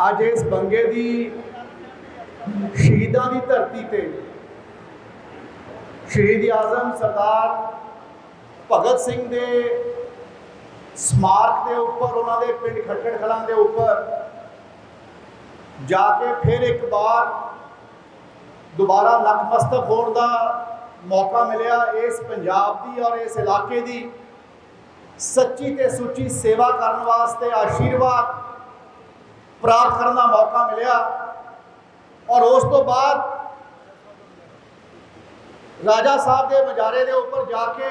ਅੱਜ ਇਸ ਬੰਗੇ ਦੀ ਸ਼ਹੀਦਾਂ ਦੀ ਧਰਤੀ ਤੇ ਸ਼ਹੀਦ ਆਜ਼ਮ ਸਰਦਾਰ ਭਗਤ ਸਿੰਘ ਦੇ ਸਮਾਰਕ ਦੇ ਉੱਪਰ, ਉਹਨਾਂ ਦੇ ਪਿੰਡ ਖੱਟੜ ਖਲਾਂ ਦੇ ਉੱਪਰ ਜਾ ਕੇ ਫਿਰ ਇੱਕ ਵਾਰ ਦੁਬਾਰਾ ਨਤਮਸਤਕ ਹੋਣ ਦਾ ਮੌਕਾ ਮਿਲਿਆ ਇਸ ਪੰਜਾਬ ਦੀ ਔਰ ਇਸ ਇਲਾਕੇ ਦੀ। ਸੱਚੀ ਤੇ ਸੁੱਚੀ ਸੇਵਾ ਕਰਨ ਵਾਸਤੇ ਆਸ਼ੀਰਵਾਦ ਪ੍ਰਾਪਤ ਕਰਨ ਦਾ ਮੌਕਾ ਮਿਲਿਆ। ਔਰ ਉਸ ਤੋਂ ਬਾਅਦ ਰਾਜਾ ਸਾਹਿਬ ਦੇ ਮਜਾਰੇ ਦੇ ਉੱਪਰ ਜਾ ਕੇ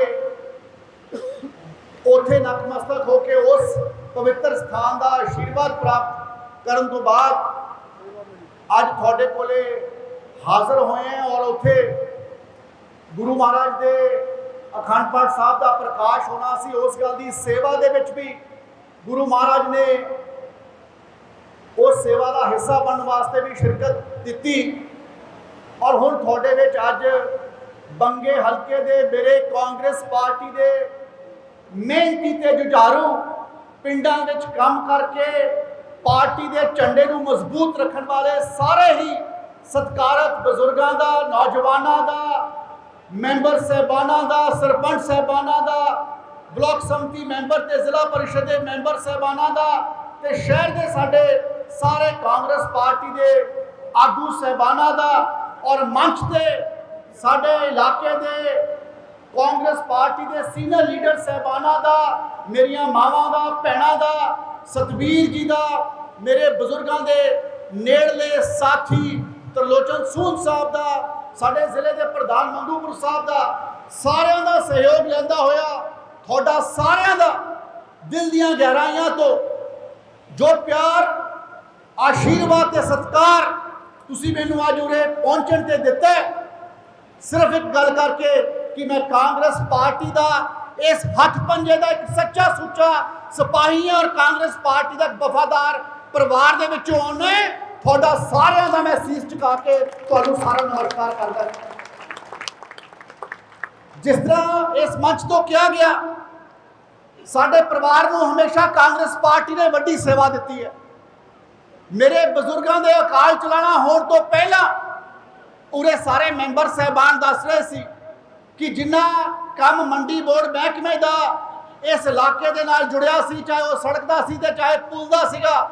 ਉੱਥੇ ਨਤਮਸਤਕ ਹੋ ਕੇ ਉਸ ਪਵਿੱਤਰ ਸਥਾਨ ਦਾ ਆਸ਼ੀਰਵਾਦ ਪ੍ਰਾਪਤ ਕਰਨ ਤੋਂ ਬਾਅਦ ਅੱਜ ਤੁਹਾਡੇ ਕੋਲੇ ਹਾਜ਼ਰ ਹੋਏ ਹਾਂ ਔਰ ਉੱਥੇ ਗੁਰੂ ਮਹਾਰਾਜ ਦੇ ਅਖੰਡ ਪਾਠ ਸਾਹਿਬ ਦਾ ਪ੍ਰਕਾਸ਼ ਹੋਣਾ ਸੀ। ਉਸ ਗੱਲ ਦੀ ਸੇਵਾ ਦੇ ਵਿੱਚ ਵੀ ਗੁਰੂ ਮਹਾਰਾਜ ਨੇ ਉਸ ਸੇਵਾ ਦਾ ਹਿੱਸਾ ਬਣਨ ਵਾਸਤੇ ਵੀ ਸ਼ਿਰਕਤ ਦਿੱਤੀ ਔਰ ਹੁਣ ਤੁਹਾਡੇ ਵਿੱਚ ਅੱਜ ਬੰਗੇ ਹਲਕੇ ਦੇ ਮੇਰੇ ਕਾਂਗਰਸ ਪਾਰਟੀ ਦੇ ਮਿਹਨਤੀ ਤੇ ਜੁਝਾਰੂ ਪਿੰਡਾਂ ਵਿੱਚ ਕੰਮ ਕਰਕੇ ਪਾਰਟੀ ਦੇ ਝੰਡੇ ਨੂੰ ਮਜ਼ਬੂਤ ਰੱਖਣ ਵਾਲੇ ਸਾਰੇ ਹੀ ਸਤਿਕਾਰਤ ਬਜ਼ੁਰਗਾਂ ਦਾ, ਨੌਜਵਾਨਾਂ ਦਾ, ਮੈਂਬਰ ਸਹਿਬਾਨਾਂ ਦਾ, ਸਰਪੰਚ ਸਹਿਬਾਨਾਂ ਦਾ, ਬਲਾਕ ਸੰਮਤੀ ਮੈਂਬਰ ਤੇ ਜ਼ਿਲ੍ਹਾ ਪਰਿਸ਼ਦ ਦੇ ਮੈਂਬਰ ਸਹਿਬਾਨਾਂ ਦਾ ਤੇ ਸ਼ਹਿਰ ਦੇ ਸਾਡੇ ਸਾਰੇ ਕਾਂਗਰਸ ਪਾਰਟੀ ਦੇ ਆਗੂ ਸਹਿਬਾਨਾਂ ਦਾ ਔਰ ਮੰਚ ਤੇ ਸਾਡੇ ਇਲਾਕੇ ਦੇ ਕਾਂਗਰਸ ਪਾਰਟੀ ਦੇ ਸੀਨੀਅਰ ਲੀਡਰ ਸਹਿਬਾਨਾਂ ਦਾ, ਮੇਰੀਆਂ ਮਾਵਾਂ ਦਾ, ਭੈਣਾਂ ਦਾ, ਸਤਵੀਰ ਜੀ ਦਾ, ਮੇਰੇ ਬਜ਼ੁਰਗਾਂ ਦੇ ਨੇੜਲੇ ਸਾਥੀ ਤਰਲੋਚਨ ਸੂਨ ਸਾਹਿਬ ਦਾ, ਸਾਡੇ ਜ਼ਿਲ੍ਹੇ ਦੇ ਪ੍ਰਧਾਨ ਮੰਗੂਪੁਰ ਸਾਹਿਬ ਦਾ, ਸਾਰਿਆਂ ਦਾ ਸਹਿਯੋਗ ਲੈਂਦਾ ਹੋਇਆ, ਤੁਹਾਡਾ ਸਾਰਿਆਂ ਦਾ ਦਿਲ ਦੀਆਂ ਗਹਿਰਾਈਆਂ ਤੋਂ ਜੋ ਪਿਆਰ ਆਸ਼ੀਰਵਾਦ ਤੇ ਸਤਿਕਾਰ ਤੁਸੀਂ ਮੈਨੂੰ ਅੱਜ ਉਰੇ ਪਹੁੰਚਣ ਤੇ ਦਿੱਤਾ ਸਿਰਫ ਇੱਕ ਗੱਲ ਕਰਕੇ ਕਿ ਮੈਂ ਕਾਂਗਰਸ ਪਾਰਟੀ ਦਾ ਇਸ ਹੱਥ ਪੰਜੇ ਦਾ ਇੱਕ ਸੱਚਾ ਸੁੱਚਾ ਸਿਪਾਹੀ ਔਰ ਕਾਂਗਰਸ ਪਾਰਟੀ ਦਾ ਇੱਕ ਵਫਾਦਾਰ ਪਰਿਵਾਰ ਦੇ ਵਿੱਚੋਂ ਆਉਣਾ ਤੁਹਾਡਾ ਸਾਰਿਆਂ ਦਾ ਮੈਂ ਸੀਸ ਝੁਕਾ ਕੇ ਤੁਹਾਨੂੰ ਸਾਰਿਆਂ ਨੂੰ ਨਮਸਕਾਰ ਕਰਦਾ ਜਿਸ ਤਰ੍ਹਾਂ ਇਸ ਮੰਚ ਤੋਂ ਕਿਹਾ ਗਿਆ, ਸਾਡੇ ਪਰਿਵਾਰ ਨੂੰ ਹਮੇਸ਼ਾ ਕਾਂਗਰਸ ਪਾਰਟੀ ਨੇ ਵੱਡੀ ਸੇਵਾ ਦਿੱਤੀ ਹੈ। ਮੇਰੇ ਬਜ਼ੁਰਗਾਂ ਦੇ ਅਕਾਲ ਚਲਾਣਾ ਹੋਣ ਤੋਂ ਪਹਿਲਾਂ ਉਰੇ ਸਾਰੇ ਮੈਂਬਰ ਸਹਿਬਾਨ ਦੱਸ ਰਹੇ ਸੀ ਕਿ ਜਿੰਨਾ ਕੰਮ ਮੰਡੀ ਬੋਰਡ ਮਹਿਕਮੇ ਦਾ ਇਸ ਇਲਾਕੇ ਦੇ ਨਾਲ ਜੁੜਿਆ ਸੀ, ਚਾਹੇ ਉਹ ਸੜਕ ਦਾ ਸੀ ਤੇ ਚਾਹੇ ਪੁਲ ਦਾ ਸੀਗਾ,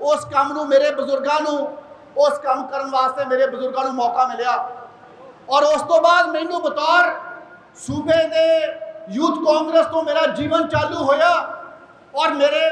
ਉਸ ਕੰਮ ਨੂੰ ਮੇਰੇ ਬਜ਼ੁਰਗਾਂ ਨੂੰ, ਉਸ ਕੰਮ ਕਰਨ ਵਾਸਤੇ ਮੇਰੇ ਬਜ਼ੁਰਗਾਂ ਨੂੰ ਮੌਕਾ ਮਿਲਿਆ। ਔਰ ਉਸ ਤੋਂ ਬਾਅਦ ਮੈਨੂੰ ਬਤੌਰ ਸੂਬੇ ਦੇ ਯੂਥ ਕਾਂਗਰਸ ਤੋਂ ਮੇਰਾ ਜੀਵਨ ਚਾਲੂ ਹੋਇਆ ਔਰ ਮੇਰੇ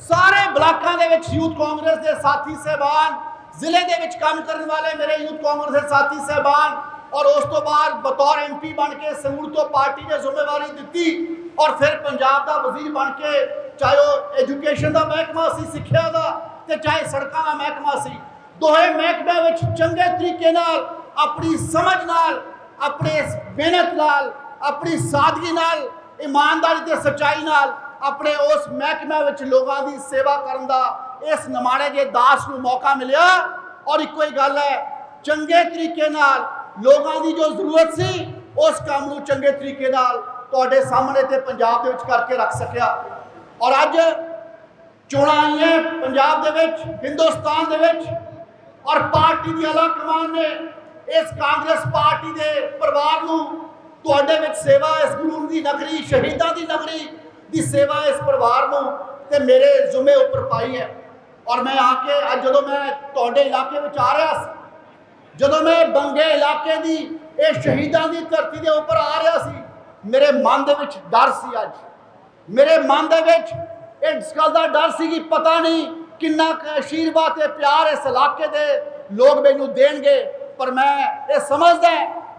ਸਾਰੇ ਬਲਾਕਾਂ ਦੇ ਵਿੱਚ ਯੂਥ ਕਾਂਗਰਸ ਦੇ ਸਾਥੀ ਸਹਿਬਾਨ, ਜ਼ਿਲ੍ਹੇ ਦੇ ਵਿੱਚ ਕੰਮ ਕਰਨ ਵਾਲੇ ਮੇਰੇ ਯੂਥ ਕਾਂਗਰਸ ਦੇ ਸਾਥੀ ਸਹਿਬਾਨ ਔਰ ਉਸ ਤੋਂ ਬਾਅਦ ਬਤੌਰ ਐਮਪੀ ਬਣ ਕੇ ਸੰਗਰੂਰ ਤੋਂ ਪਾਰਟੀ ਨੇ ਜ਼ਿੰਮੇਵਾਰੀ ਦਿੱਤੀ ਔਰ ਫਿਰ ਪੰਜਾਬ ਦਾ ਵਜ਼ੀਰ ਬਣ ਕੇ ਚਾਹੇ ਉਹ ਐਜੂਕੇਸ਼ਨ ਦਾ ਮਹਿਕਮਾ ਸੀ, ਸਿੱਖਿਆ ਦਾ ਤੇ ਚਾਹੇ ਸੜਕਾਂ ਦਾ ਮਹਿਕਮਾ ਸੀ, ਦੋਹੇ ਮਹਿਕਮਿਆਂ ਵਿੱਚ ਚੰਗੇ ਤਰੀਕੇ ਨਾਲ, ਆਪਣੀ ਸਮਝ ਨਾਲ, ਆਪਣੇ ਮਿਹਨਤ ਨਾਲ, ਆਪਣੀ ਸਾਦਗੀ ਨਾਲ, ਇਮਾਨਦਾਰੀ ਤੇ ਸੱਚਾਈ ਨਾਲ ਆਪਣੇ ਉਸ ਮਹਿਕਮੇ ਵਿੱਚ ਲੋਕਾਂ ਦੀ ਸੇਵਾ ਕਰਨ ਦਾ ਇਸ ਨਮਾਣੇ ਜੇ ਦਾਸ ਨੂੰ ਮੌਕਾ ਮਿਲਿਆ। ਔਰ ਇੱਕੋ ਹੀ ਗੱਲ ਹੈ, ਚੰਗੇ ਤਰੀਕੇ ਨਾਲ ਲੋਕਾਂ ਦੀ ਜੋ ਜ਼ਰੂਰਤ ਸੀ, ਉਸ ਕੰਮ ਨੂੰ ਚੰਗੇ ਤਰੀਕੇ ਨਾਲ ਤੁਹਾਡੇ ਸਾਹਮਣੇ ਤੇ ਪੰਜਾਬ ਦੇ ਵਿੱਚ ਕਰਕੇ ਰੱਖ ਸਕਿਆ। ਔਰ ਅੱਜ ਚੋਣਾਂ ਆਈਆਂ ਪੰਜਾਬ ਦੇ ਵਿੱਚ, ਹਿੰਦੁਸਤਾਨ ਦੇ ਵਿੱਚ, ਔਰ ਪਾਰਟੀ ਦੀ ਅਲਾ ਕਮਾਨ ਨੇ ਇਸ ਕਾਂਗਰਸ ਪਾਰਟੀ ਦੇ ਪਰਿਵਾਰ ਨੂੰ ਤੁਹਾਡੇ ਵਿੱਚ ਸੇਵਾ ਇਸ ਗੁਰੂ ਦੀ ਨਗਰੀ, ਸ਼ਹੀਦਾਂ ਦੀ ਨਗਰੀ ਦੀ ਸੇਵਾ ਇਸ ਪਰਿਵਾਰ ਨੂੰ ਤੇ ਮੇਰੇ ਜ਼ੁਮੇ ਉੱਪਰ ਪਾਈ ਹੈ ਔਰ ਮੈਂ ਆ ਕੇ ਅੱਜ ਜਦੋਂ ਮੈਂ ਤੁਹਾਡੇ ਇਲਾਕੇ ਵਿੱਚ ਆ ਰਿਹਾ ਸੀ ਜਦੋਂ ਮੈਂ ਬੰਗੇ ਇਲਾਕੇ ਦੀ ਇਹ ਸ਼ਹੀਦਾਂ ਦੀ ਧਰਤੀ ਦੇ ਉੱਪਰ ਆ ਰਿਹਾ ਸੀ ਮੇਰੇ ਮਨ ਦੇ ਵਿੱਚ ਡਰ ਸੀ ਅੱਜ ਮੇਰੇ ਮਨ ਦੇ ਵਿੱਚ ਇਸ ਗੱਲ ਦਾ ਡਰ ਸੀ ਕਿ ਪਤਾ ਨਹੀਂ ਕਿੰਨਾ ਕੁ ਆਸ਼ੀਰਵਾਦ ਤੇ ਪਿਆਰ ਇਸ ਇਲਾਕੇ ਦੇ ਲੋਕ ਮੈਨੂੰ ਦੇਣਗੇ ਪਰ ਮੈਂ ਇਹ ਸਮਝਦਾ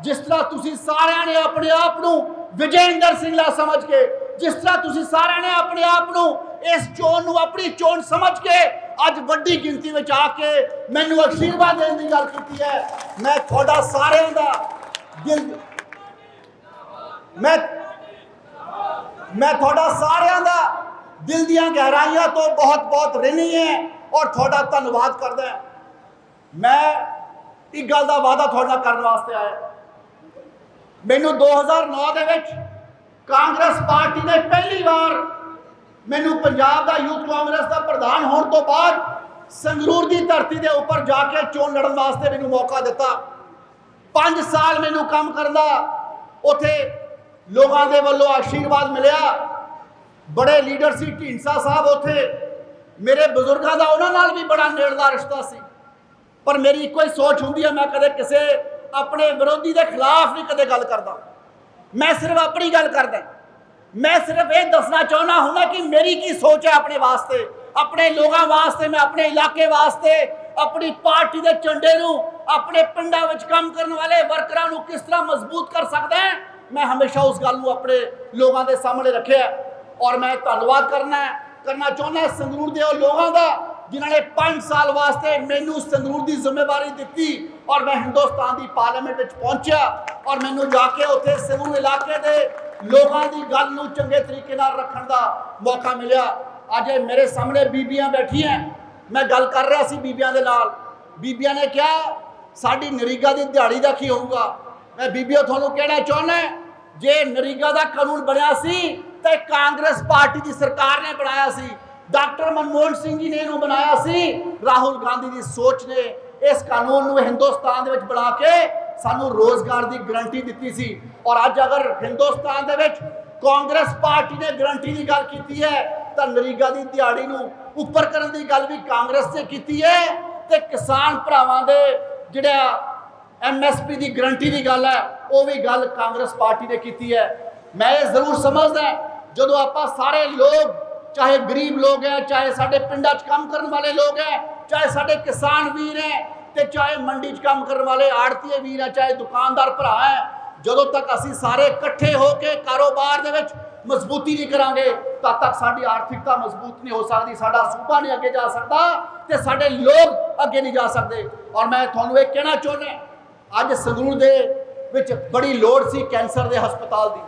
ਜਿਸ ਤਰ੍ਹਾਂ ਤੁਸੀਂ ਸਾਰਿਆਂ ਨੇ ਆਪਣੇ ਆਪ ਨੂੰ ਵਿਜੇਂਦਰ ਸਿੰਘਲਾ ਸਮਝ ਕੇ ਜਿਸ ਤਰ੍ਹਾਂ ਤੁਸੀਂ ਸਾਰਿਆਂ ਨੇ ਆਪਣੇ ਆਪ ਨੂੰ ਇਸ ਚੋਣ ਨੂੰ ਆਪਣੀ ਚੋਣ ਸਮਝ ਕੇ ਅੱਜ ਵੱਡੀ ਗਿਣਤੀ ਵਿੱਚ ਆ ਕੇ ਮੈਨੂੰ ਆਸ਼ੀਰਵਾਦ ਦੇਣ ਦੀ ਗੱਲ ਕੀਤੀ ਹੈ ਮੈਂ ਤੁਹਾਡਾ ਸਾਰਿਆਂ ਦਾ ਦਿਲ ਮੈਂ ਮੈਂ ਤੁਹਾਡਾ ਸਾਰਿਆਂ ਦਾ ਦਿਲ ਦੀਆਂ ਗਹਿਰਾਈਆਂ ਤੋਂ ਬਹੁਤ ਬਹੁਤ ਰਿਣੀ ਹੈ ਔਰ ਤੁਹਾਡਾ ਧੰਨਵਾਦ ਕਰਦਾ ਹਾਂ। ਮੈਂ ਇੱਕ ਗੱਲ ਦਾ ਵਾਅਦਾ ਤੁਹਾਡਾ ਕਰਨ ਵਾਸਤੇ ਆਇਆ ਮੈਨੂੰ 2009 ਦੇ ਵਿੱਚ ਕਾਂਗਰਸ ਪਾਰਟੀ ਨੇ ਪਹਿਲੀ ਵਾਰ ਮੈਨੂੰ ਪੰਜਾਬ ਦਾ ਯੂਥ ਕਾਂਗਰਸ ਦਾ ਪ੍ਰਧਾਨ ਹੋਣ ਤੋਂ ਬਾਅਦ ਸੰਗਰੂਰ ਦੀ ਧਰਤੀ ਦੇ ਉੱਪਰ ਜਾ ਕੇ ਚੋਣ ਲੜਨ ਵਾਸਤੇ ਮੈਨੂੰ ਮੌਕਾ ਦਿੱਤਾ। 5 ਸਾਲ ਮੈਨੂੰ ਕੰਮ ਕਰਨ ਦਾ ਉਥੇ ਲੋਕਾਂ ਦੇ ਵੱਲੋਂ ਆਸ਼ੀਰਵਾਦ ਮਿਲਿਆ। ਬੜੇ ਲੀਡਰ ਸੀ ਢੀਂਡਸਾ ਸਾਹਿਬ ਉਥੇ। ਮੇਰੇ ਬਜ਼ੁਰਗਾਂ ਦਾ ਉਹਨਾਂ ਨਾਲ ਵੀ ਬੜਾ ਨੇੜਲਾ ਰਿਸ਼ਤਾ ਸੀ। ਪਰ ਮੇਰੀ ਇੱਕੋ ਹੀ ਸੋਚ ਹੁੰਦੀ ਹੈ, ਮੈਂ ਕਦੇ ਕਿਸੇ ਆਪਣੇ ਵਿਰੋਧੀ ਦੇ ਖਿਲਾਫ ਨਹੀਂ ਕਦੇ ਗੱਲ ਕਰਦਾ। ਮੈਂ ਸਿਰਫ ਆਪਣੀ ਗੱਲ ਕਰਦਾ ਮੈਂ ਸਿਰਫ ਇਹ ਦੱਸਣਾ ਚਾਹੁੰਦਾ ਹੁੰਦਾ ਕਿ ਮੇਰੀ ਕੀ ਸੋਚ ਹੈ ਆਪਣੇ ਵਾਸਤੇ? ਆਪਣੇ ਲੋਕਾਂ ਵਾਸਤੇ, ਮੈਂ ਆਪਣੇ ਇਲਾਕੇ ਵਾਸਤੇ, ਆਪਣੀ ਪਾਰਟੀ ਦੇ ਝੰਡੇ ਨੂੰ, ਆਪਣੇ ਪਿੰਡਾਂ ਵਿੱਚ ਕੰਮ ਕਰਨ ਵਾਲੇ ਵਰਕਰਾਂ ਨੂੰ ਕਿਸ ਤਰ੍ਹਾਂ ਮਜ਼ਬੂਤ ਕਰ ਸਕਦਾ ਹੈ? ਮੈਂ ਹਮੇਸ਼ਾ ਉਸ ਗੱਲ ਨੂੰ ਆਪਣੇ ਲੋਕਾਂ ਦੇ ਸਾਹਮਣੇ ਰੱਖਿਆ ਔਰ ਮੈਂ ਧੰਨਵਾਦ ਕਰਨਾ ਕਰਨਾ ਚਾਹੁੰਦਾ ਸੰਗਰੂਰ ਦੇ ਉਹ ਲੋਕਾਂ ਦਾ ਜਿਨ੍ਹਾਂ ਨੇ 5 ਸਾਲ ਵਾਸਤੇ ਮੈਨੂੰ ਸੰਗਰੂਰ ਦੀ ਜ਼ਿੰਮੇਵਾਰੀ ਦਿੱਤੀ ਔਰ ਮੈਂ ਹਿੰਦੁਸਤਾਨ ਦੀ ਪਾਰਲੀਮੈਂਟ ਵਿੱਚ ਪਹੁੰਚਿਆ ਔਰ ਮੈਨੂੰ ਜਾ ਕੇ ਉੱਥੇ ਸੰਗਰੂਰ ਇਲਾਕੇ ਦੇ ਲੋਕਾਂ ਦੀ ਗੱਲ ਨੂੰ ਚੰਗੇ ਤਰੀਕੇ ਨਾਲ ਰੱਖਣ ਦਾ ਮੌਕਾ ਮਿਲਿਆ। ਅੱਜ ਮੇਰੇ ਸਾਹਮਣੇ ਬੀਬੀਆਂ ਬੈਠੀਆਂ। ਮੈਂ ਗੱਲ ਕਰ ਰਿਹਾ ਸੀ ਬੀਬੀਆਂ ਦੇ ਨਾਲ। ਬੀਬੀਆਂ ਨੇ ਕਿਹਾ, ਸਾਡੀ ਨਰੀਗਾ ਦੀ ਦਿਹਾੜੀ ਦਾ ਕੀ ਹੋਊਗਾ? ਮੈਂ ਬੀਬੀਓ ਤੁਹਾਨੂੰ ਕਹਿਣਾ ਚਾਹੁੰਦਾ ਜੇ ਨਰੀਗਾ ਦਾ ਕਾਨੂੰਨ ਬਣਿਆ ਸੀ, ਤੇ ਕਾਂਗਰਸ ਪਾਰਟੀ ਦੀ ਸਰਕਾਰ ਨੇ ਬਣਾਇਆ ਸੀ। ਡਾਕਟਰ ਮਨਮੋਹਨ ਸਿੰਘ ਜੀ ਨੇ ਇਹਨੂੰ ਬਣਾਇਆ ਸੀ। ਰਾਹੁਲ ਗਾਂਧੀ ਦੀ ਸੋਚ ਨੇ ਇਸ ਕਾਨੂੰਨ ਨੂੰ ਹਿੰਦੁਸਤਾਨ ਦੇ ਵਿੱਚ ਬਣਾ ਕੇ ਸਾਨੂੰ ਰੋਜ਼ਗਾਰ ਦੀ ਗਰੰਟੀ ਦਿੱਤੀ ਸੀ। ਔਰ ਅੱਜ ਅਗਰ ਹਿੰਦੁਸਤਾਨ ਦੇ ਵਿੱਚ ਕਾਂਗਰਸ ਪਾਰਟੀ ਨੇ ਗਰੰਟੀ ਦੀ ਗੱਲ ਕੀਤੀ ਹੈ, ਤਾਂ ਨਰੀਗਾ ਦੀ ਦਿਹਾੜੀ ਨੂੰ ਉੱਪਰ ਕਰਨ ਦੀ ਗੱਲ ਵੀ ਕਾਂਗਰਸ ਨੇ ਕੀਤੀ ਹੈ ਤੇ ਕਿਸਾਨ ਭਰਾਵਾਂ ਦੇ ਜਿਹੜਾ ਐਮਐਸਪੀ ਦੀ ਗਰੰਟੀ ਦੀ ਗੱਲ ਹੈ, ਉਹ ਵੀ ਗੱਲ ਕਾਂਗਰਸ ਪਾਰਟੀ ਨੇ ਕੀਤੀ ਹੈ। ਮੈਂ ਇਹ ਜ਼ਰੂਰ ਸਮਝਦਾ, ਜਦੋਂ ਆਪਾਂ ਸਾਰੇ ਲੋਕ ਚਾਹੇ ਗਰੀਬ ਲੋਕ ਹੈ, ਚਾਹੇ ਸਾਡੇ ਪਿੰਡਾਂ 'ਚ ਕੰਮ ਕਰਨ ਵਾਲੇ ਲੋਕ ਹੈ, ਚਾਹੇ ਸਾਡੇ ਕਿਸਾਨ ਵੀਰ ਹੈ ਤੇ ਚਾਹੇ ਮੰਡੀ 'ਚ ਕੰਮ ਕਰਨ ਵਾਲੇ ਆੜਤੀਏ ਵੀਰ ਹੈ, ਚਾਹੇ ਦੁਕਾਨਦਾਰ ਭਰਾ ਹੈ, ਜਦੋਂ ਤੱਕ ਅਸੀਂ ਸਾਰੇ ਇਕੱਠੇ ਹੋ ਕੇ ਕਾਰੋਬਾਰ ਦੇ ਵਿੱਚ ਮਜ਼ਬੂਤੀ ਨਹੀਂ ਕਰਾਂਗੇ, ਤਦ ਤੱਕ ਸਾਡੀ ਆਰਥਿਕਤਾ ਮਜ਼ਬੂਤ ਨਹੀਂ ਹੋ ਸਕਦੀ, ਸਾਡਾ ਸੂਬਾ ਨਹੀਂ ਅੱਗੇ ਜਾ ਸਕਦਾ ਤੇ ਸਾਡੇ ਲੋਕ ਅੱਗੇ ਨਹੀਂ ਜਾ ਸਕਦੇ। ਔਰ ਮੈਂ ਤੁਹਾਨੂੰ ਇਹ ਕਹਿਣਾ ਚਾਹੁੰਦਾ ਅੱਜ ਸੰਗਰੂਰ ਦੇ ਵਿੱਚ ਬੜੀ ਲੋੜ ਸੀ ਕੈਂਸਰ ਦੇ ਹਸਪਤਾਲ ਦੀ।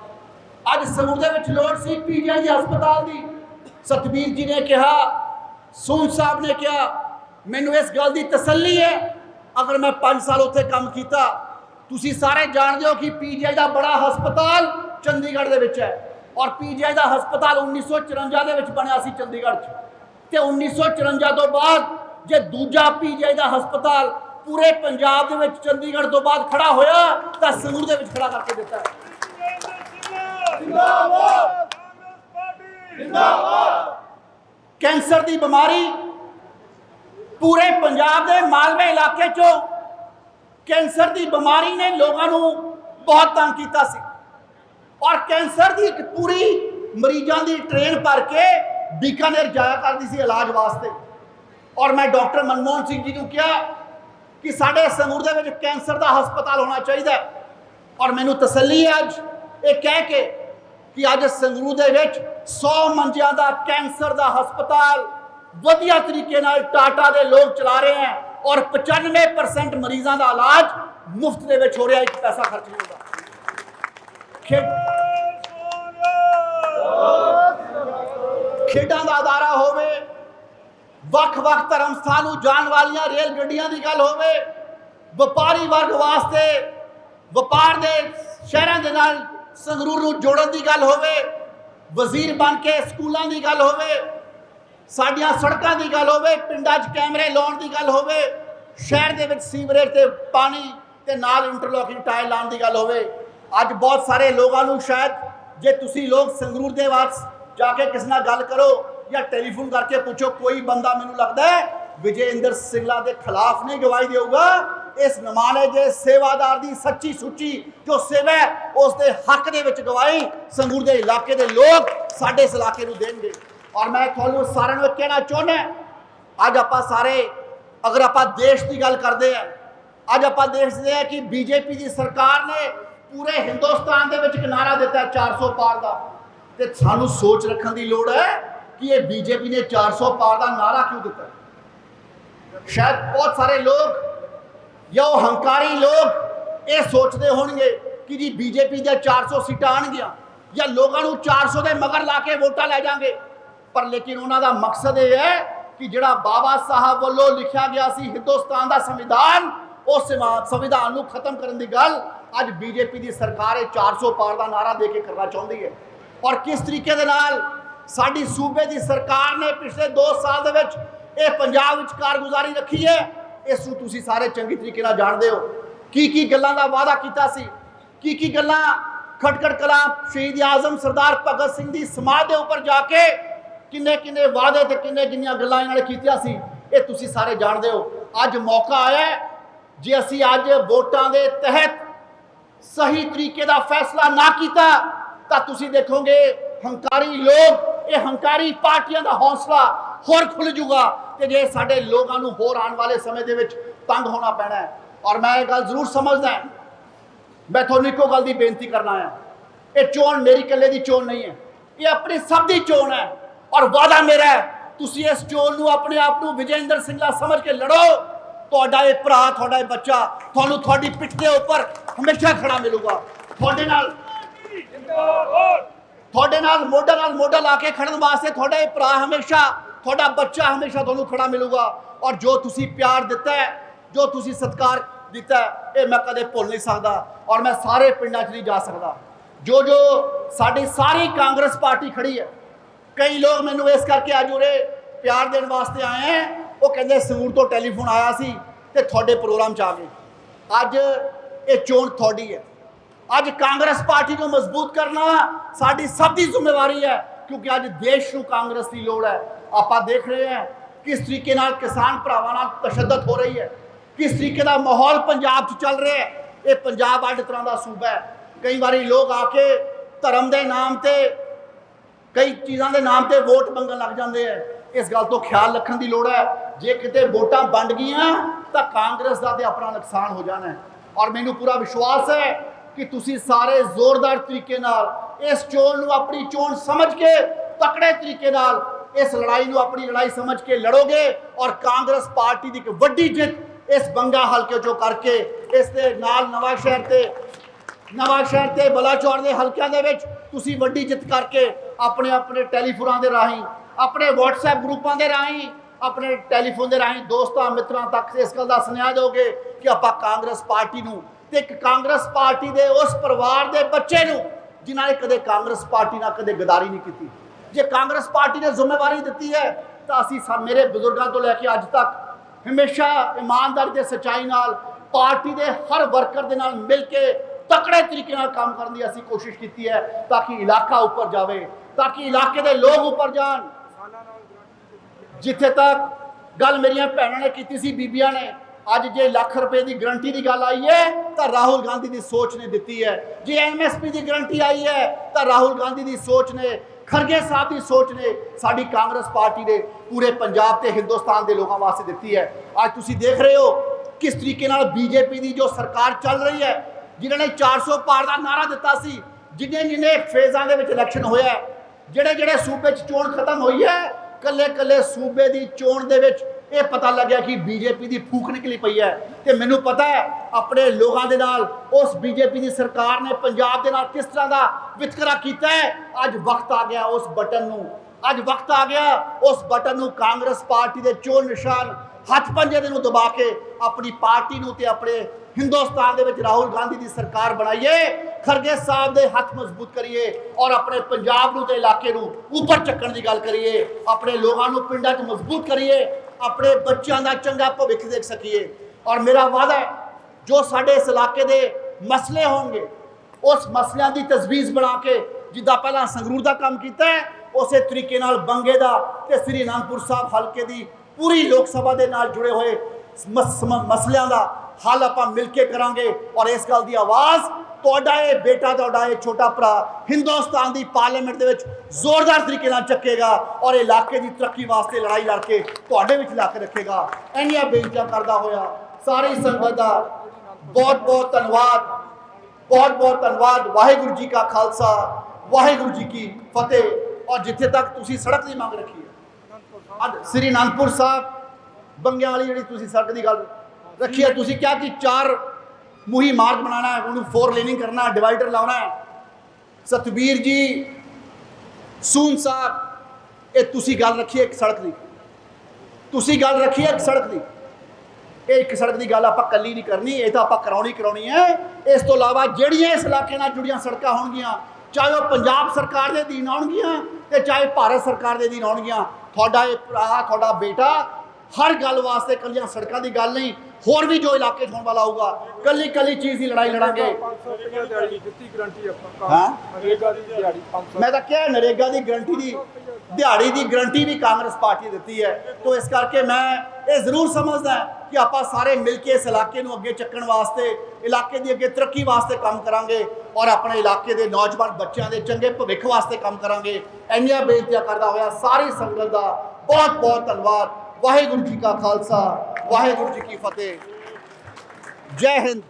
ਅੱਜ ਸੰਗਰੂਰ ਦੇ ਵਿੱਚ ਲੋੜ ਸੀ ਪੀਜੀਆਈ ਦੇ ਹਸਪਤਾਲ ਦੀ। ਸਤਬੀਰ ਜੀ ਨੇ ਕਿਹਾ ਸੂਨ ਸਾਹਿਬ ਨੇ ਕਿਹਾ, ਮੈਨੂੰ ਇਸ ਗੱਲ ਦੀ ਤਸੱਲੀ ਹੈ, ਅਗਰ ਮੈਂ 5 ਸਾਲ ਉੱਥੇ ਕੰਮ ਕੀਤਾ, ਤੁਸੀਂ ਸਾਰੇ ਜਾਣਦੇ ਹੋ ਕਿ ਪੀਜੀਆਈ ਦਾ ਬੜਾ ਹਸਪਤਾਲ ਚੰਡੀਗੜ੍ਹ ਦੇ ਵਿੱਚ ਹੈ ਔਰ ਪੀਜੀਆਈ ਦਾ ਹਸਪਤਾਲ 1954 ਦੇ ਵਿੱਚ ਬਣਿਆ ਸੀ ਚੰਡੀਗੜ੍ਹ 'ਚ। ਤੇ 1954 ਤੋਂ ਬਾਅਦ ਜੇ ਦੂਜਾ ਪੀਜੀਆਈ ਦਾ ਹਸਪਤਾਲ ਪੂਰੇ ਪੰਜਾਬ ਦੇ ਵਿੱਚ ਚੰਡੀਗੜ੍ਹ ਤੋਂ ਬਾਅਦ ਖੜਾ ਹੋਇਆ, ਤਾਂ ਸੰਗਰੂਰ ਦੇ ਵਿੱਚ ਖੜਾ ਕਰਕੇ ਦਿੱਤਾ। ਜਿੰਦਾਬਾਦ! ਜਿੰਦਾਬਾਦ। ਕੈਂਸਰ ਦੀ ਬਿਮਾਰੀ ਪੂਰੇ ਪੰਜਾਬ ਦੇ ਮਾਲਵੇ ਇਲਾਕੇ 'ਚੋਂ ਕੈਂਸਰ ਦੀ ਬਿਮਾਰੀ ਨੇ ਲੋਕਾਂ ਨੂੰ ਬਹੁਤ ਤੰਗ ਕੀਤਾ ਸੀ। ਔਰ ਕੈਂਸਰ ਦੀ ਇੱਕ ਪੂਰੀ ਮਰੀਜ਼ਾਂ ਦੀ ਟ੍ਰੇਨ ਭਰ ਕੇ ਬੀਕਾਨੇਰ ਜਾਇਆ ਕਰਦੀ ਸੀ ਇਲਾਜ ਵਾਸਤੇ। ਔਰ ਮੈਂ ਡਾਕਟਰ ਮਨਮੋਹਨ ਸਿੰਘ ਜੀ ਨੂੰ ਕਿਹਾ ਕਿ ਸਾਡੇ ਸੰਗਰੂਰ ਦੇ ਵਿੱਚ ਕੈਂਸਰ ਦਾ ਹਸਪਤਾਲ ਹੋਣਾ ਚਾਹੀਦਾ ਔਰ ਮੈਨੂੰ ਤਸੱਲੀ ਹੈ ਅੱਜ ਇਹ ਕਹਿ ਕੇ ਕਿ ਅੱਜ ਸੰਗਰੂਰ ਦੇ ਵਿੱਚ 100 ਮੰਜਿਆਂ ਦਾ ਕੈਂਸਰ ਦਾ ਹਸਪਤਾਲ ਵਧੀਆ ਤਰੀਕੇ ਨਾਲ ਟਾਟਾ ਦੇ ਲੋਕ ਚਲਾ ਰਹੇ ਹੈ ਔਰ 95% ਮਰੀਜ਼ਾਂ ਦਾ ਇਲਾਜ ਮੁਫਤ ਦੇ ਵਿੱਚ ਹੋ ਰਿਹਾ, ਇੱਕ ਪੈਸਾ ਖਰਚ ਨਹੀਂ ਹੁੰਦਾ। ਖੇਡਾਂ ਦਾ ਅਦਾਰਾ ਹੋਵੇ, ਵੱਖ-ਵੱਖ ਧਰਮ ਸਥਾਨ ਨੂੰ ਜਾਣ ਵਾਲੀਆਂ ਰੇਲ ਗੱਡੀਆਂ ਦੀ ਗੱਲ ਹੋਵੇ, ਵਪਾਰੀ ਵਰਗ ਵਾਸਤੇ, ਵਪਾਰ ਦੇ ਸ਼ਹਿਰਾਂ ਦੇ ਨਾਲ ਸੰਗਰੂਰ ਨੂੰ ਜੋੜਨ ਦੀ ਗੱਲ ਹੋਵੇ, ਵਜ਼ੀਰ ਬਣ ਕੇ ਸਕੂਲਾਂ ਦੀ ਗੱਲ ਹੋਵੇ, ਸਾਡੀਆਂ ਸੜਕਾਂ ਦੀ ਗੱਲ ਹੋਵੇ, ਪਿੰਡਾਂ 'ਚ ਕੈਮਰੇ ਲਾਉਣ ਦੀ ਗੱਲ ਹੋਵੇ, ਸ਼ਹਿਰ ਦੇ ਵਿੱਚ ਸੀਵਰੇਜ ਤੇ ਪਾਣੀ ਤੇ ਨਾਲ ਇੰਟਰਲੋਕਿੰਗ ਟਾਇਲ ਲਾਉਣ ਦੀ ਗੱਲ ਹੋਵੇ, ਅੱਜ ਬਹੁਤ ਸਾਰੇ ਲੋਕਾਂ ਨੂੰ ਸ਼ਾਇਦ ਜੇ ਤੁਸੀਂ ਲੋਕ ਸੰਗਰੂਰ ਦੇ ਵਾਸ ਜਾ ਕੇ ਕਿਸੇ ਨਾਲ ਗੱਲ ਕਰੋ ਜਾਂ ਟੈਲੀਫੋਨ ਕਰਕੇ ਪੁੱਛੋ, ਕੋਈ ਬੰਦਾ ਮੈਨੂੰ ਲੱਗਦਾ ਹੈ ਵਿਜੇ ਇੰਦਰ ਸਿੰਗਲਾ ਦੇ ਖਿਲਾਫ ਨਹੀਂ ਗਵਾਹੀ ਦੇਊਗਾ। ਇਸ ਨਮਾਨੇ ਜੇ ਸੇਵਾਦਾਰ ਦੀ ਸੱਚੀ ਸੁੱਚੀ ਜੋ ਸੇਵਾ ਉਸ ਦੇ ਹੱਕ ਦੇ ਵਿੱਚ ਗਵਾਈ, ਸੰਗਰੂਰ ਦੇ ਇਲਾਕੇ ਦੇ ਲੋਕ ਸਾਡੇ ਇਸ ਇਲਾਕੇ ਨੂੰ ਦੇਣਗੇ। ਔਰ ਮੈਂ ਤੁਹਾਨੂੰ ਸਾਰਿਆਂ ਨੂੰ ਇਹ ਕਹਿਣਾ ਚਾਹੁੰਦਾ ਅੱਜ ਆਪਾਂ ਸਾਰੇ, ਅਗਰ ਆਪਾਂ ਦੇਸ਼ ਦੀ ਗੱਲ ਕਰਦੇ ਆ ਅੱਜ ਆਪਾਂ ਦੇਖਦੇ ਆ ਕਿ ਬੀਜੇਪੀ ਦੀ ਸਰਕਾਰ ਨੇ ਪੂਰੇ ਹਿੰਦੁਸਤਾਨ ਦੇ ਵਿੱਚ ਇੱਕ ਨਾਰਾ ਦਿੱਤਾ ਹੈ 400 ਪਾਰ ਦਾ। ਤੇ ਸਾਨੂੰ ਸੋਚ ਰੱਖਣ ਦੀ ਲੋੜ ਹੈ ਕਿ ਇਹ ਬੀਜੇਪੀ ਨੇ 400 ਪਾਰ ਦਾ ਨਾਰਾ ਕਿਉਂ ਦਿੱਤਾ? ਸ਼ਾਇਦ ਬਹੁਤ ਸਾਰੇ ਲੋਕ ਜਾਂ ਉਹ ਹੰਕਾਰੀ ਲੋਕ ਇਹ ਸੋਚਦੇ ਹੋਣਗੇ ਕਿ ਜੀ ਬੀਜੇਪੀ ਦੀਆਂ 400 ਸੀਟਾਂ ਆਣਗੀਆਂ ਜਾਂ ਲੋਕਾਂ ਨੂੰ 400 ਦੇ ਮਗਰ ਲਾ ਕੇ ਵੋਟਾਂ ਲੈ ਜਾਾਂਗੇ ਪਰ ਲੇਕਿਨ ਉਹਨਾਂ ਦਾ ਮਕਸਦ ਇਹ ਹੈ ਕਿ ਜਿਹੜਾ ਬਾਬਾ ਸਾਹਿਬ ਵੱਲੋਂ ਲਿਖਿਆ ਗਿਆ ਸੀ ਹਿੰਦੁਸਤਾਨ ਦਾ ਸੰਵਿਧਾਨ ਉਸ ਸੰਵਿ- ਸੰਵਿਧਾਨ ਨੂੰ ਖਤਮ ਕਰਨ ਦੀ ਗੱਲ ਅੱਜ ਬੀਜੇਪੀ ਦੀ ਸਰਕਾਰ ਇਹ 400 ਪਾਰ ਦਾ ਨਾਰਾ ਦੇ ਕੇ ਕਰਨਾ ਚਾਹੁੰਦੀ ਹੈ। ਔਰ ਕਿਸ ਤਰੀਕੇ ਦੇ ਨਾਲ ਸਾਡੀ ਸੂਬੇ ਦੀ ਸਰਕਾਰ ਨੇ ਪਿਛਲੇ 2 ਸਾਲ ਦੇ ਵਿੱਚ ਇਹ ਪੰਜਾਬ ਵਿੱਚ ਕਾਰਗੁਜ਼ਾਰੀ ਰੱਖੀ ਹੈ ਇਸ ਨੂੰ ਤੁਸੀਂ ਸਾਰੇ ਚੰਗੀ ਤਰੀਕੇ ਨਾਲ ਜਾਣਦੇ ਹੋ। ਕੀ ਕੀ ਗੱਲਾਂ ਦਾ ਵਾਅਦਾ ਕੀਤਾ ਸੀ? ਕੀ ਕੀ ਗੱਲਾਂ ਖਟਕੜ ਕਲਾਂ ਸ਼ਹੀਦ ਆਜ਼ਮ ਸਰਦਾਰ ਭਗਤ ਸਿੰਘ ਦੀ ਸਮਾਧ ਦੇ ਉੱਪਰ ਜਾ ਕੇ? ਕਿੰਨੇ ਕਿੰਨੇ ਵਾਅਦੇ ਤੇ ਕਿੰਨੇ ਕਿੰਨੀਆਂ ਗੱਲਾਂ ਇਹਨਾਂ ਨੇ ਕੀਤੀਆਂ ਸੀ? ਇਹ ਤੁਸੀਂ ਸਾਰੇ ਜਾਣਦੇ ਹੋ। ਅੱਜ ਮੌਕਾ ਆਇਆ ਜੇ ਅਸੀਂ ਅੱਜ ਵੋਟਾਂ ਦੇ ਤਹਿਤ ਸਹੀ ਤਰੀਕੇ ਦਾ ਫੈਸਲਾ ਨਾ ਕੀਤਾ, ਤਾਂ ਤੁਸੀਂ ਦੇਖੋਗੇ ਹੰਕਾਰੀ ਲੋਕ, ਇਹ ਹੰਕਾਰੀ ਪਾਰਟੀਆਂ ਦਾ ਹੌਸਲਾ ਹੋਰ ਖੁੱਲ ਜੂਗਾ ਤੇ ਜੇ ਸਾਡੇ ਲੋਕਾਂ ਨੂੰ ਹੋਰ ਆਉਣ ਵਾਲੇ ਸਮੇਂ ਦੇ ਵਿੱਚ ਤੰਗ ਹੋਣਾ ਪੈਣਾ ਹੈ। ਔਰ ਮੈਂ ਇਹ ਗੱਲ ਜ਼ਰੂਰ ਸਮਝਦਾ ਹਾਂ। ਮੈਂ ਤੁਹਾਨੂੰ ਇੱਕੋ ਗੱਲ ਦੀ ਬੇਨਤੀ ਕਰਨਾ ਹੈ। ਇਹ ਚੋਣ ਮੇਰੀ ਇਕੱਲੇ ਦੀ ਚੋਣ ਨਹੀਂ ਹੈ। ਇਹ ਆਪਣੀ ਸਭ ਦੀ ਚੋਣ ਹੈ। ਔਰ ਵਾਦਾ ਮੇਰਾ ਹੈ ਤੁਸੀਂ ਇਸ ਚੋਣ ਨੂੰ ਆਪਣੇ ਆਪ ਨੂੰ ਵਿਜੇਂਦਰ ਸਿੰਘਲਾ ਸਮਝ ਕੇ ਲੜੋ। ਤੁਹਾਡਾ ਇਹ ਭਰਾ ਤੁਹਾਡਾ ਇਹ ਬੱਚਾ ਤੁਹਾਨੂੰ ਤੁਹਾਡੀ ਪਿੱਠ ਦੇ ਉੱਪਰ ਹਮੇਸ਼ਾ ਖੜਾ ਮਿਲੂਗਾ। ਤੁਹਾਡੇ ਨਾਲ ਤੁਹਾਡੇ ਨਾਲ ਮੋਢਾ ਨਾਲ ਮੋਢਾ ਲਾ ਕੇ ਖੜਨ ਵਾਸਤੇ ਤੁਹਾਡਾ ਇਹ ਭਰਾ ਹਮੇਸ਼ਾ ਤੁਹਾਡਾ ਬੱਚਾ ਹਮੇਸ਼ਾ ਤੁਹਾਨੂੰ ਖੜਾ ਮਿਲੂਗਾ। ਔਰ ਜੋ ਤੁਸੀਂ ਪਿਆਰ ਦਿੱਤਾ ਹੈ, ਜੋ ਤੁਸੀਂ ਸਤਿਕਾਰ ਦਿੱਤਾ ਇਹ ਮੈਂ ਕਦੇ ਭੁੱਲ ਨਹੀਂ ਸਕਦਾ। ਔਰ ਮੈਂ ਸਾਰੇ ਪਿੰਡਾਂ 'ਚ ਨਹੀਂ ਜਾ ਸਕਦਾ। ਜੋ ਜੋ ਸਾਡੀ ਸਾਰੀ ਕਾਂਗਰਸ ਪਾਰਟੀ ਖੜੀ ਹੈ, ਕਈ ਲੋਕ ਮੈਨੂੰ ਇਸ ਕਰਕੇ ਅੱਜ ਉਰੇ ਪਿਆਰ ਦੇਣ ਵਾਸਤੇ ਆਏ ਹੈ। ਉਹ ਕਹਿੰਦੇ ਸੂਰ ਤੋਂ ਟੈਲੀਫੋਨ ਆਇਆ ਸੀ ਤੇ ਤੁਹਾਡੇ ਪ੍ਰੋਗਰਾਮ 'ਚ ਆ ਗਏ। ਅੱਜ ਇਹ ਚੋਣ ਤੁਹਾਡੀ ਹੈ। ਅੱਜ ਕਾਂਗਰਸ ਪਾਰਟੀ ਨੂੰ ਮਜ਼ਬੂਤ ਕਰਨਾ ਸਾਡੀ ਸਭ ਦੀ ਜ਼ਿੰਮੇਵਾਰੀ ਹੈ। ਕਿਉਂਕਿ ਅੱਜ ਦੇਸ਼ ਨੂੰ ਕਾਂਗਰਸ ਦੀ ਲੋੜ ਹੈ। ਆਪਾਂ ਦੇਖ ਰਹੇ ਹਾਂ ਕਿਸ ਤਰੀਕੇ ਨਾਲ ਕਿਸਾਨ ਭਰਾਵਾਂ ਨਾਲ ਤਸ਼ੱਦਦ ਹੋ ਰਹੀ ਹੈ। ਕਿਸ ਤਰੀਕੇ ਦਾ ਮਾਹੌਲ ਪੰਜਾਬ 'ਚ ਚੱਲ ਰਿਹਾ ਹੈ। ਇਹ ਪੰਜਾਬ ਅੱਡ ਤਰ੍ਹਾਂ ਦਾ ਸੂਬਾ ਹੈ। ਕਈ ਵਾਰੀ ਲੋਕ ਆ ਕੇ ਧਰਮ ਦੇ ਨਾਮ ਤੇ, ਕਈ ਚੀਜ਼ਾਂ ਦੇ ਨਾਮ ਤੇ ਵੋਟ ਮੰਗਣ ਲੱਗ ਜਾਂਦੇ ਐ ਇਸ ਗੱਲ ਤੋਂ ਖਿਆਲ ਰੱਖਣ ਦੀ ਲੋੜ ਹੈ। ਜੇ ਕਿਤੇ ਵੋਟਾਂ ਵੰਡ ਗਈਆਂ, ਤਾਂ ਕਾਂਗਰਸ ਦਾ ਤੇ ਆਪਣਾ ਨੁਕਸਾਨ ਹੋ ਜਾਣਾ ਹੈ। ਔਰ ਮੈਨੂੰ ਪੂਰਾ ਵਿਸ਼ਵਾਸ ਹੈ ਕਿ ਤੁਸੀਂ ਸਾਰੇ ਜ਼ੋਰਦਾਰ ਤਰੀਕੇ ਨਾਲ ਇਸ ਚੋਣ ਨੂੰ ਆਪਣੀ ਚੋਣ ਸਮਝ ਕੇ ਤਕੜੇ ਤਰੀਕੇ ਨਾਲ ਇਸ ਲੜਾਈ ਨੂੰ ਆਪਣੀ ਲੜਾਈ ਸਮਝ ਕੇ ਲੜੋਗੇ ਔਰ ਕਾਂਗਰਸ ਪਾਰਟੀ ਦੀ ਇੱਕ ਵੱਡੀ ਜਿੱਤ ਇਸ ਬੰਗਾ ਹਲਕੇ ਚੋਂ ਕਰਕੇ ਇਸ ਦੇ ਨਾਲ ਨਵਾਂ ਸ਼ਹਿਰ ਤੇ, ਨਵਾਂ ਸ਼ਹਿਰ ਤੇ ਬਲਾਚੌਰ ਦੇ ਹਲਕਿਆਂ ਦੇ ਵਿੱਚ ਤੁਸੀਂ ਵੱਡੀ ਜਿੱਤ ਕਰਕੇ ਆਪਣੇ ਆਪਣੇ ਟੈਲੀਫੋਨਾਂ ਦੇ ਰਾਹੀਂ, ਆਪਣੇ WhatsApp ਗਰੁੱਪਾਂ ਦੇ ਰਾਹੀਂ, ਆਪਣੇ ਟੈਲੀਫੋਨ ਦੇ ਰਾਹੀਂ ਦੋਸਤਾਂ ਮਿੱਤਰਾਂ ਤੱਕ ਇਸ ਗੱਲ ਦਾ ਸੁਨੇਹਾ ਦਿਓਗੇ ਕਿ ਆਪਾਂ ਕਾਂਗਰਸ ਪਾਰਟੀ ਨੂੰ ਤੇ ਇੱਕ ਕਾਂਗਰਸ ਪਾਰਟੀ ਦੇ ਉਸ ਪਰਿਵਾਰ ਦੇ ਬੱਚੇ ਨੂੰ ਜਿਨ੍ਹਾਂ ਨੇ ਕਦੇ ਕਾਂਗਰਸ ਪਾਰਟੀ ਨਾਲ ਕਦੇ ਗਦਾਰੀ ਨਹੀਂ ਕੀਤੀ। ਜੇ ਕਾਂਗਰਸ ਪਾਰਟੀ ਨੇ ਜ਼ਿੰਮੇਵਾਰੀ ਦਿੱਤੀ ਹੈ, ਤਾਂ ਅਸੀਂ ਸਭ ਮੇਰੇ ਬਜ਼ੁਰਗਾਂ ਤੋਂ ਲੈ ਕੇ ਅੱਜ ਤੱਕ ਹਮੇਸ਼ਾ ਇਮਾਨਦਾਰੀ ਤੇ ਸੱਚਾਈ ਨਾਲ, ਪਾਰਟੀ ਦੇ ਹਰ ਵਰਕਰ ਦੇ ਨਾਲ ਮਿਲ ਕੇ ਤਕੜੇ ਤਰੀਕੇ ਨਾਲ ਕੰਮ ਕਰਨ ਦੀ ਅਸੀਂ ਕੋਸ਼ਿਸ਼ ਕੀਤੀ ਹੈ ਤਾਂ ਕਿ ਇਲਾਕਾ ਉੱਪਰ ਜਾਵੇ, ਤਾਂ ਕਿ ਇਲਾਕੇ ਦੇ ਲੋਕ ਉੱਪਰ ਜਾਣ। ਜਿੱਥੇ ਤੱਕ ਗੱਲ ਮੇਰੀਆਂ ਭੈਣਾਂ ਨੇ ਕੀਤੀ ਸੀ, ਬੀਬੀਆਂ ਨੇ ਅੱਜ ਜੇ ਲੱਖ ਰੁਪਏ ਦੀ ਗਰੰਟੀ ਦੀ ਗੱਲ ਆਈ ਹੈ, ਤਾਂ ਰਾਹੁਲ ਗਾਂਧੀ ਦੀ ਸੋਚ ਨੇ ਦਿੱਤੀ ਹੈ। ਜੇ ਐਮਐਸਪੀ ਦੀ ਗਰੰਟੀ ਆਈ ਹੈ, ਤਾਂ ਰਾਹੁਲ ਗਾਂਧੀ ਦੀ ਸੋਚ ਨੇ ਖਰਗੇ ਸਾਹਿਬ ਦੀ ਸੋਚ ਨੇ ਸਾਡੀ ਕਾਂਗਰਸ ਪਾਰਟੀ ਨੇ ਪੂਰੇ ਪੰਜਾਬ ਤੇ ਹਿੰਦੁਸਤਾਨ ਦੇ ਲੋਕਾਂ ਵਾਸਤੇ ਦਿੱਤੀ ਹੈ। ਅੱਜ ਤੁਸੀਂ ਦੇਖ ਰਹੇ ਹੋ ਕਿਸ ਤਰੀਕੇ ਨਾਲ ਬੀਜੇਪੀ ਦੀ ਜੋ ਸਰਕਾਰ ਚੱਲ ਰਹੀ ਹੈ, ਜਿਨ੍ਹਾਂ ਨੇ 400 ਪਾਰ ਦਾ ਨਾਰਾ ਦਿੱਤਾ ਸੀ, ਜਿੰਨੇ ਜਿੰਨੇ ਫੇਜ਼ਾਂ ਦੇ ਵਿੱਚ ਇਲੈਕਸ਼ਨ ਹੋਇਆ, ਜਿਹੜੇ ਜਿਹੜੇ ਸੂਬੇ 'ਚ ਚੋਣ ਖਤਮ ਹੋਈ ਹੈ ਕੱਲੇ ਕੱਲੇ ਸੂਬੇ ਦੀ ਚੋਣ ਦੇ ਵਿੱਚ ਇਹ ਪਤਾ ਲੱਗਿਆ ਕਿ ਬੀਜੇਪੀ ਦੀ ਫੂਕ ਨਿਕਲੀ ਪਈ ਹੈ ਤੇ ਮੈਨੂੰ ਪਤਾ ਹੈ ਆਪਣੇ ਲੋਕਾਂ ਦੇ ਨਾਲ ਉਸ ਬੀਜੇਪੀ ਦੀ ਸਰਕਾਰ ਨੇ ਪੰਜਾਬ ਦੇ ਨਾਲ ਕਿਸ ਤਰ੍ਹਾਂ ਦਾ ਵਿਤਕਰਾ ਕੀਤਾ ਹੈ? ਅੱਜ ਵਕਤ ਆ ਗਿਆ ਉਸ ਬਟਨ ਨੂੰ। ਅੱਜ ਵਕਤ ਆ ਗਿਆ ਉਸ ਬਟਨ ਨੂੰ ਕਾਂਗਰਸ ਪਾਰਟੀ ਦੇ ਚੋਣ ਨਿਸ਼ਾਨ ਹੱਥ ਪੰਜੇ ਦੇ ਨੂੰ ਦਬਾ ਕੇ ਆਪਣੀ ਪਾਰਟੀ ਨੂੰ ਤੇ ਆਪਣੇ ਹਿੰਦੁਸਤਾਨ ਦੇ ਵਿੱਚ ਰਾਹੁਲ ਗਾਂਧੀ ਦੀ ਸਰਕਾਰ ਬਣਾਈਏ, ਖਰਗੇ ਸਾਹਿਬ ਦੇ ਹੱਥ ਮਜ਼ਬੂਤ ਕਰੀਏ ਔਰ ਆਪਣੇ ਪੰਜਾਬ ਨੂੰ ਤੇ ਇਲਾਕੇ ਨੂੰ ਉੱਪਰ ਚੱਕਣ ਦੀ ਗੱਲ ਕਰੀਏ, ਆਪਣੇ ਲੋਕਾਂ ਨੂੰ ਪਿੰਡਾਂ 'ਚ ਮਜ਼ਬੂਤ ਕਰੀਏ ਆਪਣੇ ਬੱਚਿਆਂ ਦਾ ਚੰਗਾ ਭਵਿੱਖ ਦੇਖ ਸਕੀਏ। ਔਰ ਮੇਰਾ ਵਾਅਦਾ ਹੈ, ਜੋ ਸਾਡੇ ਇਸ ਇਲਾਕੇ ਦੇ ਮਸਲੇ ਹੋਣਗੇ, ਉਸ ਮਸਲਿਆਂ ਦੀ ਤਜਵੀਜ਼ ਬਣਾ ਕੇ ਜਿੱਦਾਂ ਪਹਿਲਾਂ ਸੰਗਰੂਰ ਦਾ ਕੰਮ ਕੀਤਾ ਹੈ, ਉਸੇ ਤਰੀਕੇ ਨਾਲ ਬੰਗੇ ਦਾ ਤੇ ਸ੍ਰੀ ਅਨੰਦਪੁਰ ਸਾਹਿਬ ਹਲਕੇ ਦੀ ਪੂਰੀ ਲੋਕ ਸਭਾ ਦੇ ਨਾਲ ਜੁੜੇ ਹੋਏ ਮਸਲਿਆਂ ਦਾ ਹੱਲ ਆਪਾਂ ਮਿਲ ਕੇ ਕਰਾਂਗੇ ਔਰ ਇਸ ਗੱਲ ਦੀ ਆਵਾਜ਼ ਤੁਹਾਡਾ ਇਹ ਬੇਟਾ, ਤੁਹਾਡਾ ਇਹ ਛੋਟਾ ਭਰਾ ਹਿੰਦੁਸਤਾਨ ਦੀ ਪਾਰਲੀਮੈਂਟ ਦੇ ਵਿੱਚ ਜ਼ੋਰਦਾਰ ਤਰੀਕੇ ਨਾਲ ਚੱਕੇਗਾ ਔਰ ਇਲਾਕੇ ਦੀ ਤਰੱਕੀ ਵਾਸਤੇ ਲੜਾਈ ਲੜ ਕੇ ਤੁਹਾਡੇ ਵਿੱਚ ਲਾ ਕੇ ਰੱਖੇਗਾ। ਇੰਨੀਆਂ ਬੇਨਤੀਆਂ ਕਰਦਾ ਹੋਇਆ ਸਾਰੀ ਸੰਗਤ ਦਾ ਬਹੁਤ ਬਹੁਤ ਧੰਨਵਾਦ। ਬਹੁਤ ਬਹੁਤ ਧੰਨਵਾਦ। ਵਾਹਿਗੁਰੂ ਜੀ ਕਾ ਖਾਲਸਾ, ਵਾਹਿਗੁਰੂ ਜੀ ਕੀ ਫਤਿਹ। ਔਰ ਜਿੱਥੇ ਤੱਕ ਤੁਸੀਂ ਸੜਕ ਦੀ ਮੰਗ ਰੱਖੀ ਹੈ, ਅੱਜ ਸ੍ਰੀ ਅਨੰਦਪੁਰ ਸਾਹਿਬ ਬੰਗਿਆਂ ਵਾਲੀ ਜਿਹੜੀ ਤੁਸੀਂ ਸੜਕ ਦੀ ਗੱਲ ਰੱਖੀ ਹੈ ਤੁਸੀਂ ਕਿਹਾ ਕਿ ਚਾਰ ਮੁਹੀ ਮਾਰਗ ਬਣਾਉਣਾ ਉਹਨੂੰ ਫੋਰ ਲੇਨਿੰਗ ਕਰਨਾ ਡਿਵਾਈਡਰ ਲਾਉਣਾ ਹੈ। ਸਤਵੀਰ ਜੀ, ਸੂਨ ਸਾਹਿਬ, ਇਹ ਤੁਸੀਂ ਗੱਲ ਰੱਖੀ ਇੱਕ ਸੜਕ ਦੀ। ਤੁਸੀਂ ਗੱਲ ਰੱਖੀ ਹੈ ਇੱਕ ਸੜਕ ਦੀ। ਇਹ ਇੱਕ ਸੜਕ ਦੀ ਗੱਲ ਆਪਾਂ ਕੱਲੀ ਨਹੀਂ ਕਰਨੀ, ਇਹ ਤਾਂ ਆਪਾਂ ਕਰਾਉਣੀ ਕਰਾਉਣੀ ਹੈ। ਇਸ ਤੋਂ ਇਲਾਵਾ ਜਿਹੜੀਆਂ ਇਸ ਇਲਾਕੇ ਨਾਲ ਜੁੜੀਆਂ ਸੜਕਾਂ ਹੋਣਗੀਆਂ, ਚਾਹੇ ਉਹ ਪੰਜਾਬ ਸਰਕਾਰ ਦੇ ਅਧੀਨ ਆਉਣਗੀਆਂ ਤੇ ਚਾਹੇ ਭਾਰਤ ਸਰਕਾਰ ਦੇ ਅਧੀਨ ਆਉਣਗੀਆਂ, ਤੁਹਾਡਾ ਇਹ ਭਰਾ, ਤੁਹਾਡਾ ਬੇਟਾ ਹਰ ਗੱਲ ਵਾਸਤੇ ਕੱਲੀਆਂ ਸੜਕਾਂ ਦੀ ਗੱਲ ਨਹੀਂ, ਹੋਰ ਵੀ ਜੋ ਇਲਾਕੇ 'ਚ ਹੋਣ ਵਾਲਾ ਹੋਊਗਾ ਕੱਲੀ ਕੱਲੀ ਚੀਜ਼ ਦੀ ਲੜਾਈ ਲੜਾਂਗੇ। 500 ਦਿਹਾੜੀ ਦਿੱਤੀ ਗਰੰਟੀ ਆਪਾਂ ਹਾਂ? ਨਰੇਗਾ ਦੀ ਦਿਹਾੜੀ 500 ਮੈਂ ਤਾਂ ਕਿਹਾ ਨਰੇਗਾ ਦੀ ਗਰੰਟੀ ਦੀ, ਦਿਹਾੜੀ ਦੀ ਗਰੰਟੀ ਵੀ ਕਾਂਗਰਸ ਪਾਰਟੀ ਦਿੱਤੀ ਹੈ। ਤੋਂ ਇਸ ਕਰਕੇ ਮੈਂ ਇਹ ਜ਼ਰੂਰ ਸਮਝਦਾ ਕਿ ਆਪਾਂ ਸਾਰੇ ਮਿਲ ਕੇ ਇਸ ਇਲਾਕੇ ਨੂੰ ਅੱਗੇ ਚੱਕਣ ਵਾਸਤੇ, ਇਲਾਕੇ ਦੀ ਅੱਗੇ ਤਰੱਕੀ ਵਾਸਤੇ ਕੰਮ ਕਰਾਂਗੇ ਔਰ ਆਪਣੇ ਇਲਾਕੇ ਦੇ ਨੌਜਵਾਨ ਬੱਚਿਆਂ ਦੇ ਚੰਗੇ ਭਵਿੱਖ ਵਾਸਤੇ ਕੰਮ ਕਰਾਂਗੇ। ਇੰਨੀਆਂ ਬੇਨਤੀਆਂ ਕਰਦਾ ਹੋਇਆ ਸਾਰੀ ਸੰਗਤ ਦਾ ਬਹੁਤ ਬਹੁਤ ਧੰਨਵਾਦ। ਵਾਹਿਗੁਰੂ ਜੀ ਕਾ ਖਾਲਸਾ ਵਾਹਿਗੁਰੂ ਜੀ ਕੀ ਫਤਿਹ। ਜੈ ਹਿੰਦ।